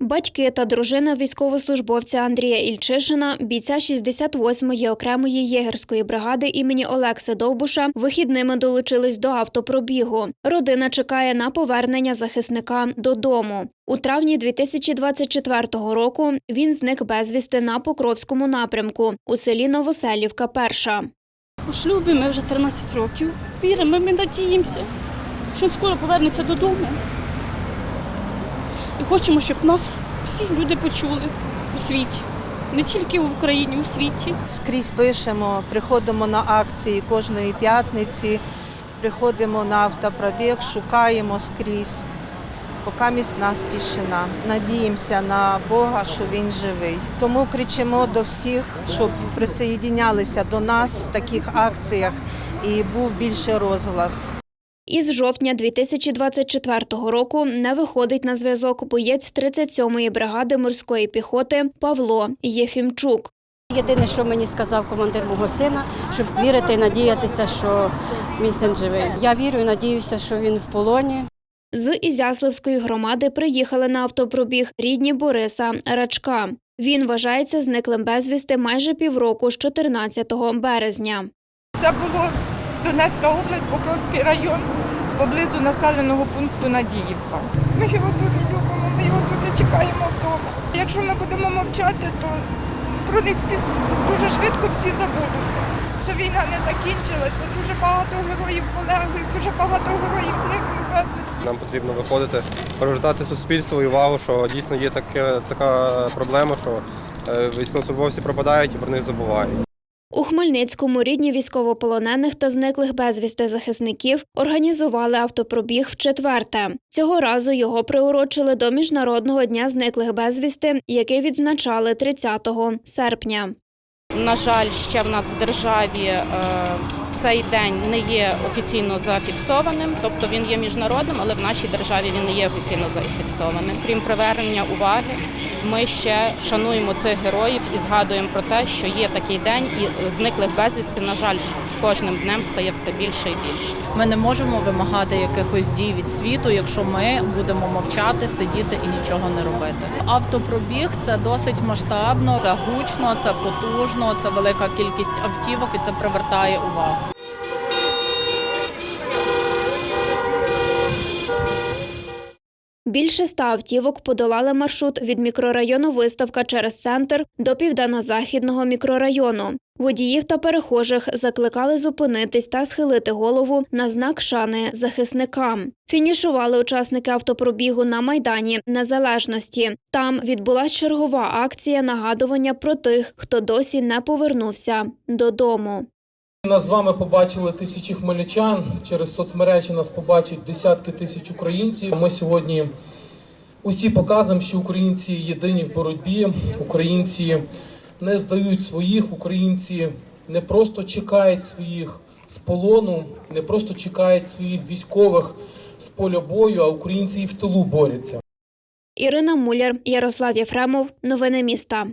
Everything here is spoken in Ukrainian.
Батьки та дружина військовослужбовця Андрія Ільчишина, бійця 68-ї окремої єгерської бригади імені Олекси Довбуша, вихідними долучились до автопробігу. Родина чекає на повернення захисника додому. У травні 2024 року він зник безвісти на Покровському напрямку у селі Новоселівка. Перша. У шлюбі ми вже 13 років. Віримо, ми надіємося, що він скоро повернеться додому. І хочемо, щоб нас всі люди почули у світі. Не тільки в Україні, у світі. Скрізь пишемо, приходимо на акції кожної п'ятниці, приходимо на автопробіг, шукаємо скрізь. Поки місь нас тишина. Надіємося на Бога, що він живий. Тому кричимо до всіх, щоб присоєднялися до нас в таких акціях і був більше розглас. Із жовтня 2024 року не виходить на зв'язок боєць 37-ї бригади морської піхоти Павло Єфімчук. Єдине, що мені сказав командир мого сина, щоб вірити і надіятися, що мій син живий. Я вірю і надіюся, що він в полоні. З Ізяславської громади приїхали на автопробіг рідні Бориса Рачка. Він вважається зниклим безвісти майже півроку з 14 березня. Це було Донецька область, Покровський район, поблизу населеного пункту Надіївка. Ми його дуже любимо, ми його дуже чекаємо вдома. Якщо ми будемо мовчати, то про них всі дуже швидко всі забудуться. Що війна не закінчилася, дуже багато героїв полеглих, дуже багато героїв зниклих безвісти. Нам потрібно виходити, привертати суспільство і увагу, що дійсно є таке, така проблема, що е, військовослужбовці пропадають і про них забувають. У Хмельницькому рідні військовополонених та зниклих безвісти захисників організували автопробіг вчетверте. Цього разу його приурочили до Міжнародного дня зниклих безвісти, який відзначали 30 серпня. На жаль, ще в нас в державі е, цей день не є офіційно зафіксованим, тобто він є міжнародним, але в нашій державі він не є офіційно зафіксованим. Крім привернення уваги, ми ще шануємо цих героїв і згадуємо про те, що є такий день, і зниклих безвісти, на жаль, з кожним днем стає все більше і більше. Ми не можемо вимагати якихось дій від світу, якщо ми будемо мовчати, сидіти і нічого не робити. Автопробіг це досить масштабно, це гучно, це потужно, це велика кількість автівок і це привертає увагу. Більше ста автівок подолали маршрут від мікрорайону Виставка через центр до південно-західного мікрорайону. Водіїв та перехожих закликали зупинитись та схилити голову на знак шани захисникам. Фінішували учасники автопробігу на майдані Незалежності. Там відбулась чергова акція нагадування про тих, хто досі не повернувся додому. Нас з вами побачили тисячі хмельничан. Через соцмережі нас побачать десятки тисяч українців. Ми сьогодні усі показуємо, що українці єдині в боротьбі. Українці не здають своїх, українці не просто чекають своїх з полону, не просто чекають своїх військових з поля бою, а українці і в тилу борються. Ірина Муляр, Ярослав Єфремов. Новини міста.